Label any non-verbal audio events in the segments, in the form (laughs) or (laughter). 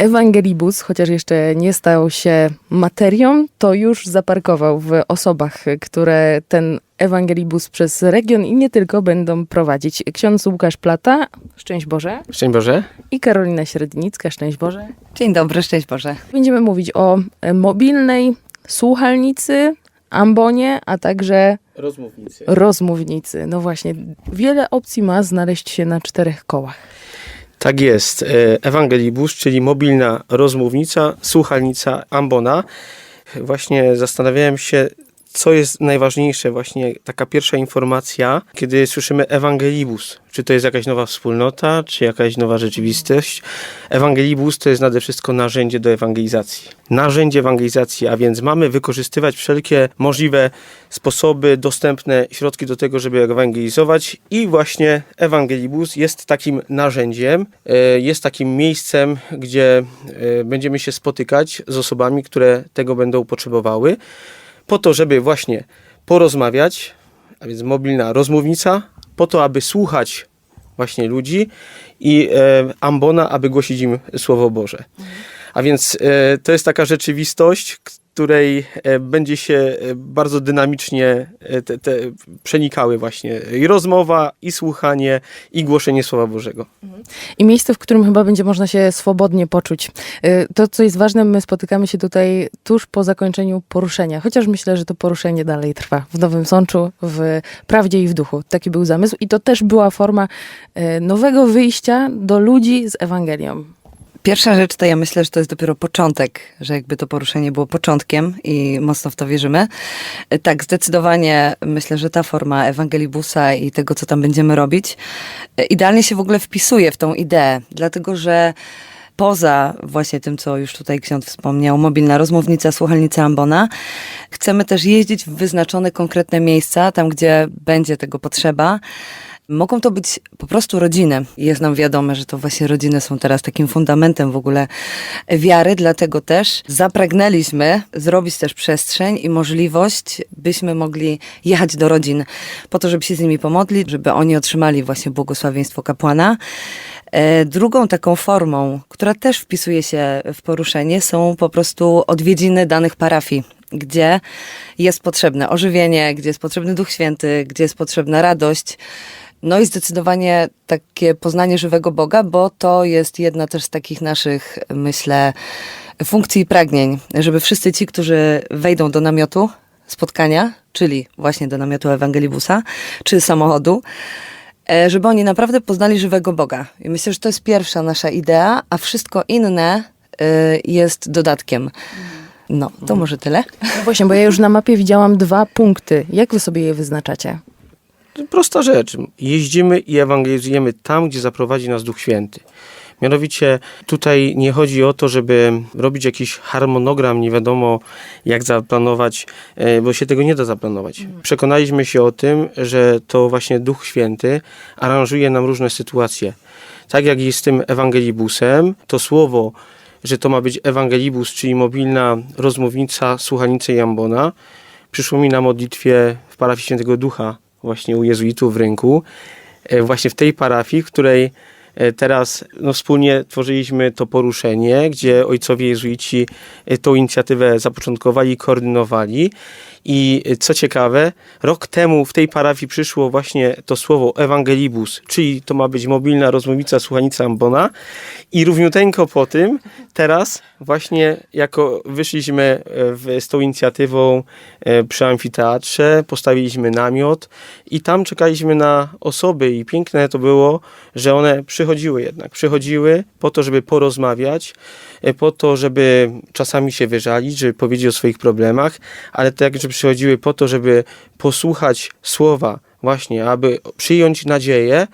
Ewangelibus, chociaż jeszcze nie stał się materią, to już zaparkował w osobach, które ten Ewangelibus przez region i nie tylko będą prowadzić. Ksiądz Łukasz Plata, szczęść Boże, Szczęść Boże. i Karolina Średnicka, szczęść Boże. Dzień dobry, szczęść Boże. Będziemy mówić o mobilnej słuchalnicy, ambonie, a także Rozmównicy. rozmównicy. No właśnie, wiele opcji ma znaleźć się na czterech kołach. Tak jest. E, Ewangelibus, czyli mobilna rozmównica, słuchalnica ambona. Właśnie zastanawiałem się, co jest najważniejsze, właśnie taka pierwsza informacja, kiedy słyszymy Ewangelibus. Czy to jest jakaś nowa wspólnota, czy jakaś nowa rzeczywistość? Ewangelibus to jest nade wszystko narzędzie do ewangelizacji. Narzędzie ewangelizacji, a więc mamy wykorzystywać wszelkie możliwe sposoby, dostępne środki do tego, żeby ewangelizować i właśnie Ewangelibus jest takim narzędziem, e, jest takim miejscem, gdzie e, będziemy się spotykać z osobami, które tego będą potrzebowały po to, żeby właśnie porozmawiać, a więc mobilna rozmównica, po to, aby słuchać właśnie ludzi i e, ambona, aby głosić im Słowo Boże. A więc e, to jest taka rzeczywistość, której e, będzie się e, bardzo dynamicznie e, te, te przenikały właśnie i rozmowa, i słuchanie, i głoszenie Słowa Bożego. I miejsce, w którym chyba będzie można się swobodnie poczuć. Y, To, co jest ważne, my spotykamy się tutaj tuż po zakończeniu poruszenia, chociaż myślę, że to poruszenie dalej trwa w Nowym Sączu, w prawdzie i w duchu. Taki był zamysł i to też była forma y, nowego wyjścia do ludzi z Ewangelią. Pierwsza rzecz to ja myślę, że to jest dopiero początek, że jakby to poruszenie było początkiem i mocno w to wierzymy. Tak, zdecydowanie myślę, że ta forma Ewangelibusa i tego, co tam będziemy robić, e, idealnie się w ogóle wpisuje w tą ideę, dlatego że poza właśnie tym, co już tutaj ksiądz wspomniał, mobilna rozmównica, słuchalnica Ambona, chcemy też jeździć w wyznaczone konkretne miejsca, tam gdzie będzie tego potrzeba. Mogą to być po prostu rodziny. Jest nam wiadome, że to właśnie rodziny są teraz takim fundamentem w ogóle wiary, dlatego też zapragnęliśmy zrobić też przestrzeń i możliwość, byśmy mogli jechać do rodzin po to, żeby się z nimi pomodlić, żeby oni otrzymali właśnie błogosławieństwo kapłana. E, Drugą taką formą, która też wpisuje się w poruszenie, są po prostu odwiedziny danych parafii, gdzie jest potrzebne ożywienie, gdzie jest potrzebny Duch Święty, gdzie jest potrzebna radość. No i zdecydowanie takie poznanie żywego Boga, bo to jest jedna też z takich naszych, myślę, funkcji i pragnień, żeby wszyscy ci, którzy wejdą do namiotu spotkania, czyli właśnie do namiotu Ewangelibusa, czy samochodu, e, żeby oni naprawdę poznali żywego Boga. I myślę, że to jest pierwsza nasza idea, a wszystko inne e, jest dodatkiem. No, to może tyle. No właśnie, bo ja już na mapie widziałam dwa punkty. Jak wy sobie je wyznaczacie? Prosta rzecz. Jeździmy i ewangelizujemy tam, gdzie zaprowadzi nas Duch Święty. Mianowicie tutaj nie chodzi o to, żeby robić jakiś harmonogram, nie wiadomo jak zaplanować, e, bo się tego nie da zaplanować. Przekonaliśmy się o tym, że to właśnie Duch Święty aranżuje nam różne sytuacje. Tak jak jest z tym ewangelibusem, to słowo, że to ma być ewangelibus, czyli mobilna rozmównica, słuchanica i ambona, przyszło mi na modlitwie w parafii Świętego Ducha, właśnie u jezuitów w rynku, e, właśnie w tej parafii, w której teraz no, wspólnie tworzyliśmy to poruszenie, gdzie ojcowie jezuici e, tą inicjatywę zapoczątkowali koordynowali. I e, co ciekawe, rok temu w tej parafii przyszło właśnie to słowo ewangelibus, czyli to ma być mobilna rozmównica, słuchanica ambona. I równiuteńko po tym, teraz właśnie jako wyszliśmy e, w, z tą inicjatywą e, przy amfiteatrze, postawiliśmy namiot i tam czekaliśmy na osoby i piękne to było, że one przychodziły jednak, przychodziły po to, żeby porozmawiać, e, po to, żeby czasami się wyżalić, żeby powiedzieć o swoich problemach, ale także przychodziły po to, żeby posłuchać słowa, właśnie, aby przyjąć nadzieję.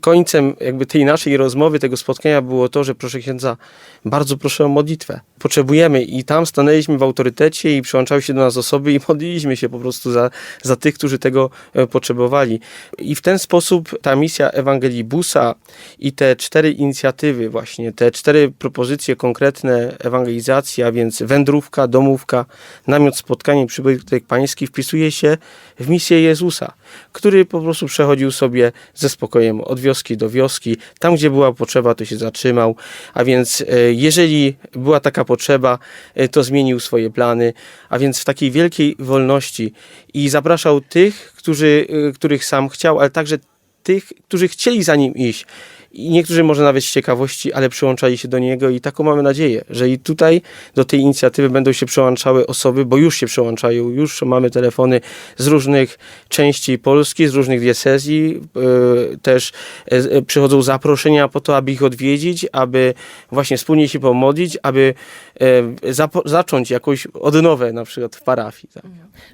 Końcem jakby tej naszej rozmowy, tego spotkania było to, że proszę księdza, bardzo proszę o modlitwę. Potrzebujemy i tam stanęliśmy w autorytecie i przyłączały się do nas osoby i (laughs) modliliśmy się po prostu za, za tych, którzy tego e, potrzebowali. I w ten sposób ta misja Ewangelibusa i te cztery inicjatywy właśnie, te cztery propozycje konkretne ewangelizacji, a więc wędrówka, domówka, namiot spotkanie, przybytek pański wpisuje się w misję Jezusa, który po prostu przechodził sobie ze spokojem od wioski do wioski. Tam, gdzie była potrzeba, to się zatrzymał. A więc e, jeżeli była taka potrzeba, e, to zmienił swoje plany. A więc w takiej wielkiej wolności i zapraszał tych, którzy, e, których sam chciał, ale także tych, którzy chcieli za nim iść. I niektórzy może nawet z ciekawości, ale przyłączali się do niego i taką mamy nadzieję, że i tutaj do tej inicjatywy będą się przyłączały osoby, bo już się przyłączają, już mamy telefony z różnych części Polski, z różnych diecezji, e, też e, e, przychodzą zaproszenia po to, aby ich odwiedzić, aby właśnie wspólnie się pomodlić, aby zacząć jakąś odnowę na przykład w parafii. Tak.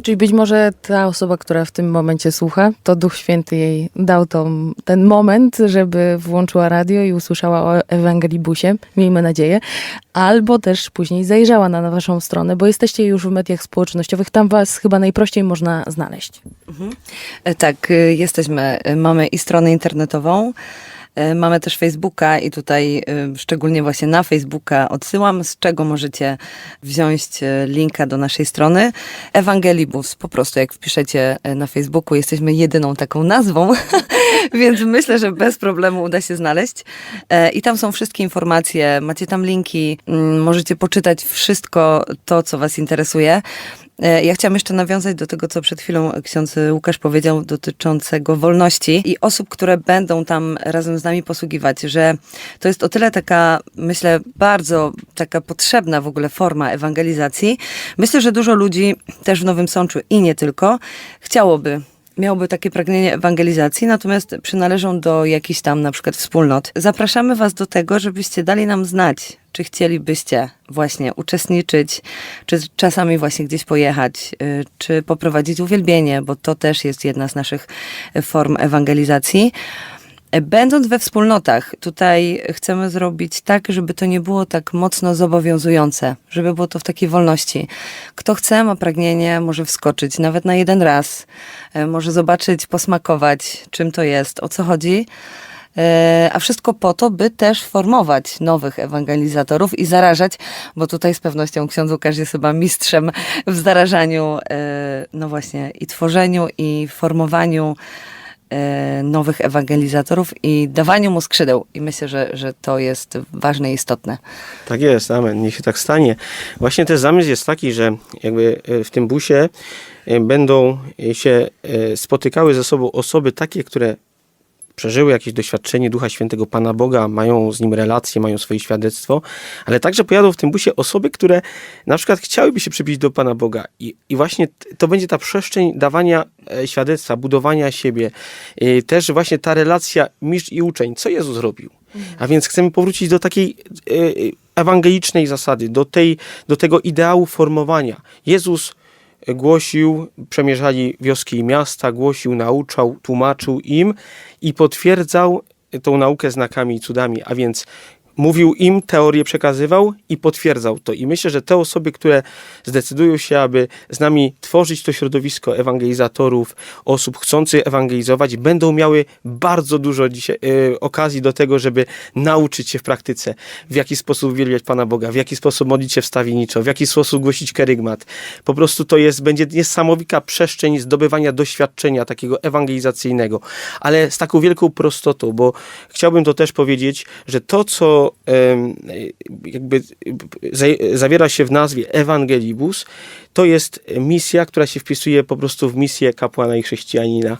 Czyli być może ta osoba, która w tym momencie słucha, to Duch Święty jej dał tą, ten moment, żeby włączyła radio i usłyszała o Ewangelii Busie, miejmy nadzieję, albo też później zajrzała na waszą stronę, bo jesteście już w mediach społecznościowych, tam was chyba najprościej można znaleźć. E, Tak, y, jesteśmy, y, mamy i stronę internetową, mamy też Facebooka i tutaj y, szczególnie właśnie na Facebooka odsyłam, z czego możecie wziąć y, linka do naszej strony. Ewangelibus, po prostu jak wpiszecie na Facebooku, jesteśmy jedyną taką nazwą, (laughs) więc myślę, że bez problemu uda się znaleźć. E, I tam są wszystkie informacje, macie tam linki, mm, możecie poczytać wszystko to, co was interesuje. E, Ja chciałam jeszcze nawiązać do tego, co przed chwilą ksiądz Łukasz powiedział dotyczącego wolności i osób, które będą tam razem z nami posługiwać, że to jest o tyle taka, myślę, bardzo taka potrzebna w ogóle forma ewangelizacji. Myślę, że dużo ludzi też w Nowym Sączu i nie tylko chciałoby miałby takie pragnienie ewangelizacji, natomiast przynależą do jakichś tam na przykład wspólnot. Zapraszamy Was do tego, żebyście dali nam znać, czy chcielibyście właśnie uczestniczyć, czy czasami właśnie gdzieś pojechać, y, czy poprowadzić uwielbienie, bo to też jest jedna z naszych form ewangelizacji. Będąc we wspólnotach, tutaj chcemy zrobić tak, żeby to nie było tak mocno zobowiązujące, żeby było to w takiej wolności. Kto chce, ma pragnienie, może wskoczyć nawet na jeden raz, e, może zobaczyć, posmakować, czym to jest, o co chodzi. E, A wszystko po to, by też formować nowych ewangelizatorów i zarażać, bo tutaj z pewnością ksiądz Łukasz jest chyba mistrzem w zarażaniu, e, no właśnie, i tworzeniu, i formowaniu nowych ewangelizatorów i dawaniu mu skrzydeł. I myślę, że, że to jest ważne i istotne. Tak jest, amen, niech się tak stanie. Właśnie też zamysł jest taki, że jakby e, w tym busie e, będą się e, spotykały ze sobą osoby takie, które przeżyły jakieś doświadczenie Ducha Świętego Pana Boga, mają z Nim relacje, mają swoje świadectwo, ale także pojadą w tym busie osoby, które na przykład chciałyby się przybić do Pana Boga i, i właśnie to będzie ta przestrzeń dawania e, świadectwa, budowania siebie, e, też właśnie ta relacja mistrz i uczeń, co Jezus zrobił. A więc chcemy powrócić do takiej e, ewangelicznej zasady, do, tej, do tego ideału formowania. Jezus głosił, przemierzali wioski i miasta, głosił, nauczał, tłumaczył im i potwierdzał tą naukę znakami i cudami, a więc mówił im, teorię przekazywał i potwierdzał to. I myślę, że te osoby, które zdecydują się, aby z nami tworzyć to środowisko ewangelizatorów, osób chcących ewangelizować, będą miały bardzo dużo dzisiaj, e, okazji do tego, żeby nauczyć się w praktyce, w jaki sposób uwielbiać Pana Boga, w jaki sposób modlić się wstawienniczo, w jaki sposób głosić kerygmat. Po prostu to jest, będzie niesamowita przestrzeń zdobywania doświadczenia takiego ewangelizacyjnego, ale z taką wielką prostotą, bo chciałbym to też powiedzieć, że to, co jakby za- zawiera się w nazwie Ewangelibus, to jest misja, która się wpisuje po prostu w misję kapłana i chrześcijanina.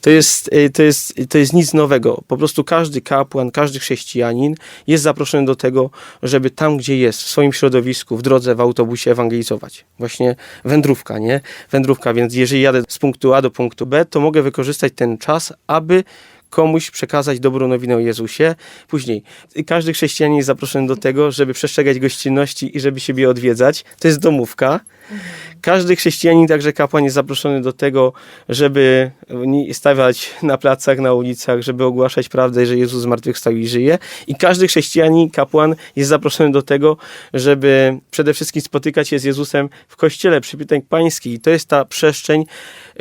To jest, y, to, jest, to jest nic nowego. Po prostu każdy kapłan, każdy chrześcijanin jest zaproszony do tego, żeby tam, gdzie jest, w swoim środowisku, w drodze, w autobusie ewangelizować. Właśnie wędrówka, nie? Wędrówka, więc jeżeli jadę z punktu A do punktu B, to mogę wykorzystać ten czas, aby komuś przekazać dobrą nowinę o Jezusie. Później każdy chrześcijanin jest zaproszony do tego, żeby przestrzegać gościnności i żeby siebie odwiedzać. To jest domówka. Każdy chrześcijanin, także kapłan jest zaproszony do tego, żeby stawiać na placach, na ulicach, żeby ogłaszać prawdę, że Jezus zmartwychwstał i żyje. I każdy chrześcijanin, kapłan jest zaproszony do tego, żeby przede wszystkim spotykać się z Jezusem w kościele, przy Pańskiej. I to jest ta przestrzeń,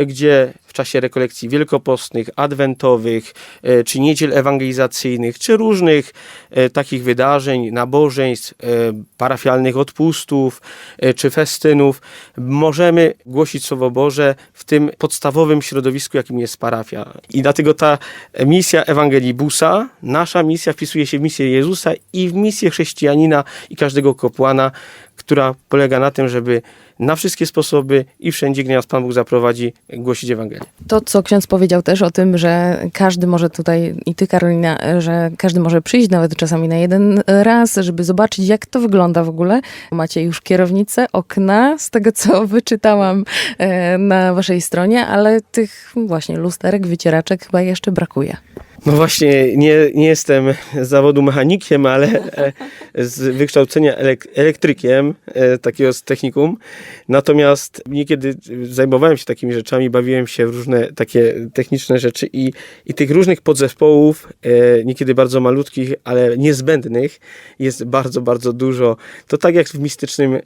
gdzie w czasie rekolekcji wielkopostnych, adwentowych, e, czy niedziel ewangelizacyjnych, czy różnych e, takich wydarzeń, nabożeństw, e, parafialnych odpustów, czy festynów, możemy głosić Słowo Boże w tym podstawowym środowisku, jakim jest parafia. I dlatego ta misja Ewangelii Busa, nasza misja wpisuje się w misję Jezusa i w misję chrześcijanina i każdego kapłana, która polega na tym, żeby na wszystkie sposoby i wszędzie, gdzie nas Pan Bóg zaprowadzi, głosić Ewangelię. To, co ksiądz powiedział też o tym, że każdy może tutaj, i ty Karolina, że każdy może przyjść nawet czasami na jeden raz, żeby zobaczyć, jak to wygląda w ogóle. Macie już kierownicę, okna, z tego co (laughs) wyczytałam e, na waszej stronie, ale tych właśnie lusterek, wycieraczek chyba jeszcze brakuje. No właśnie, nie, nie jestem z zawodu mechanikiem, ale e, z wykształcenia elek- elektrykiem, e, takiego z technikum. Natomiast niekiedy zajmowałem się takimi rzeczami, bawiłem się w różne takie techniczne rzeczy i, i tych różnych podzespołów, e, niekiedy bardzo malutkich, ale niezbędnych, jest bardzo, bardzo dużo. To tak jak w mistycznym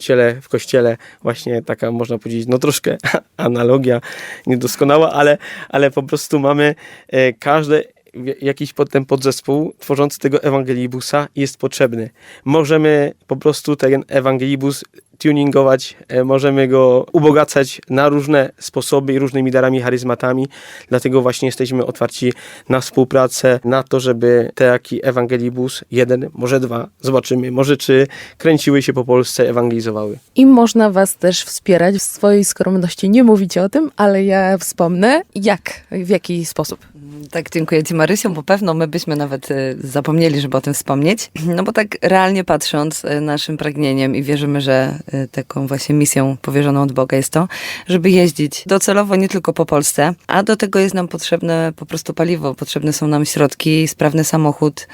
ciele w kościele, właśnie taka można powiedzieć, no troszkę (laughs) analogia niedoskonała, ale, ale po prostu mamy e, każde w- jakiś potem podzespół tworzący tego ewangelibusa jest potrzebny. Możemy po prostu ten ewangelibus tuningować, e, możemy go ubogacać na różne sposoby i różnymi darami, charyzmatami. Dlatego właśnie jesteśmy otwarci na współpracę, na to, żeby taki ewangelibus, jeden, może dwa, zobaczymy, może czy kręciły się po Polsce, ewangelizowały. I można was też wspierać. W swojej skromności nie mówicie o tym, ale ja wspomnę, jak, w jaki sposób. Tak, dziękuję Ci Marysiu, bo pewno my byśmy nawet y, zapomnieli, żeby o tym wspomnieć. No bo tak realnie patrząc, y, naszym pragnieniem i wierzymy, że taką właśnie misją powierzoną od Boga jest to, żeby jeździć docelowo nie tylko po Polsce, a do tego jest nam potrzebne po prostu paliwo, potrzebne są nam środki, sprawny samochód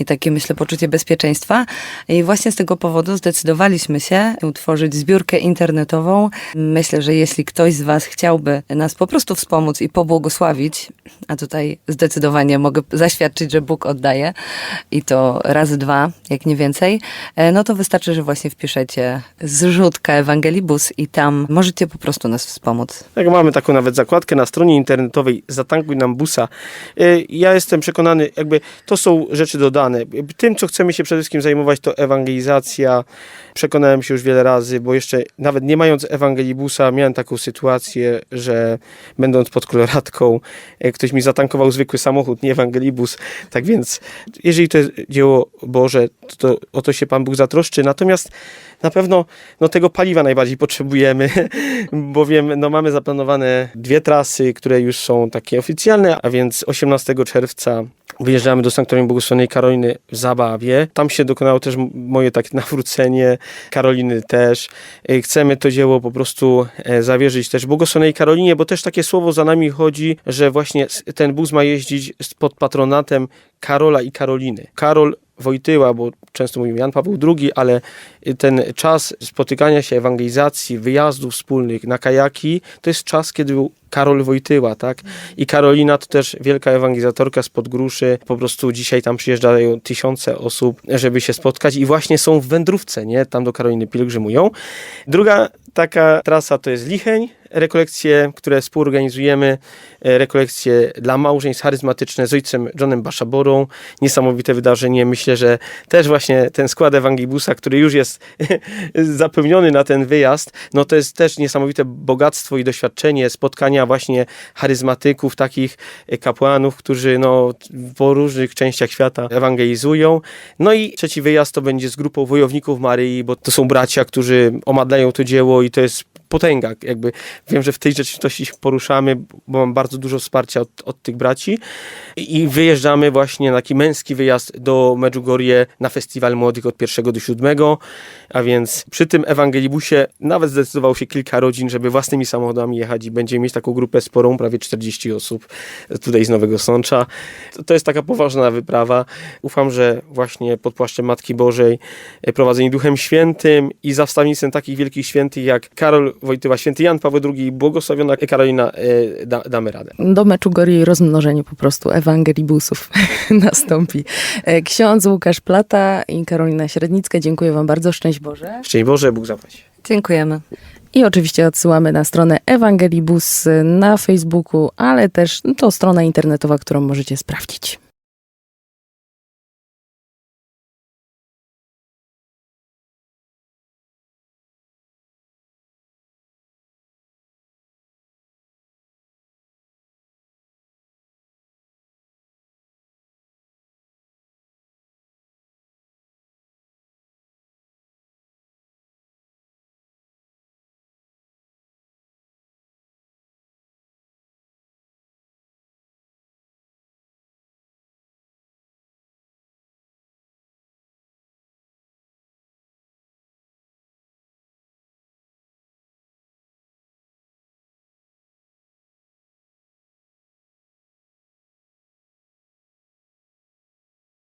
i takie myślę poczucie bezpieczeństwa. I właśnie z tego powodu zdecydowaliśmy się utworzyć zbiórkę internetową. Myślę, że jeśli ktoś z Was chciałby nas po prostu wspomóc i pobłogosławić, a tutaj zdecydowanie mogę zaświadczyć, że Bóg oddaje i to razy dwa, jak nie więcej, e, no to wystarczy, że właśnie wpiszecie zrzutka Ewangelibus i tam możecie po prostu nas wspomóc. Tak, mamy taką nawet zakładkę na stronie internetowej Zatankuj nam busa. Y, Ja jestem przekonany, jakby to są rzeczy dodane. Tym, co chcemy się przede wszystkim zajmować, to ewangelizacja. Przekonałem się już wiele razy, bo jeszcze nawet nie mając ewangelibusa, miałem taką sytuację, że będąc pod koloratką, e, ktoś mi zatankował zwykły samochód, nie ewangelibus. Tak więc, jeżeli to jest dzieło Boże, to, to o to się Pan Bóg zatroszczy. Natomiast na pewno no, tego paliwa najbardziej potrzebujemy, (laughs) bowiem no, mamy zaplanowane dwie trasy, które już są takie oficjalne, a więc 18 czerwca wyjeżdżamy do Sanktorium Błogosławionej Karoliny w Zabawie. Tam się dokonało też moje takie (laughs) nawrócenie, Karoliny też. E, Chcemy to dzieło po prostu e, zawierzyć też Błogosławionej Karolinie, bo też takie słowo za nami chodzi, że właśnie ten bus ma jeździć pod patronatem Karola i Karoliny. Karol Wojtyła, bo często mówimy Jan Paweł II, ale ten czas spotykania się, ewangelizacji, wyjazdów wspólnych na kajaki, to jest czas, kiedy był Karol Wojtyła, tak? I Karolina to też wielka ewangelizatorka spod Gruszy. Po prostu dzisiaj tam przyjeżdżają tysiące osób, żeby się spotkać i właśnie są w wędrówce, nie? Tam do Karoliny pielgrzymują. Druga taka trasa to jest Licheń, rekolekcje, które współorganizujemy, e, rekolekcje dla małżeństw charyzmatyczne z ojcem Johnem Baszaborą. Niesamowite wydarzenie. Myślę, że też właśnie ten skład Ewangelibusa, który już jest (laughs) zapełniony na ten wyjazd, no to jest też niesamowite bogactwo i doświadczenie spotkania właśnie charyzmatyków, takich e, kapłanów, którzy no, po różnych częściach świata ewangelizują. No i trzeci wyjazd to będzie z grupą wojowników Maryi, bo to są bracia, którzy omadlają to dzieło i to jest potęga. Jakby wiem, że w tej rzeczywistości się poruszamy, bo mam bardzo dużo wsparcia od, od tych braci i wyjeżdżamy właśnie na taki męski wyjazd do Medjugorje na festiwal młodych od 1 do 7, a więc przy tym Ewangelibusie nawet zdecydowało się kilka rodzin, żeby własnymi samochodami jechać i będziemy mieć taką grupę sporą, prawie 40 osób tutaj z Nowego Sącza. To, jest taka poważna wyprawa. Ufam, że właśnie pod płaszczem Matki Bożej, e, prowadzeni Duchem Świętym i za wstawiennictwem takich wielkich świętych jak Karol Wojtyła, święty Jan Paweł II, błogosławiona Karolina, e, da, damy radę. Do meczu Gori rozmnożenie po prostu ewangelibusów (laughs) nastąpi. E, Ksiądz Łukasz Plata i Karolina Średnicka, dziękuję wam bardzo. Szczęść Boże. Szczęść Boże, Bóg zapłać. Dziękujemy. I oczywiście odsyłamy na stronę Ewangelibus na Facebooku, ale też to strona internetowa, którą możecie sprawdzić.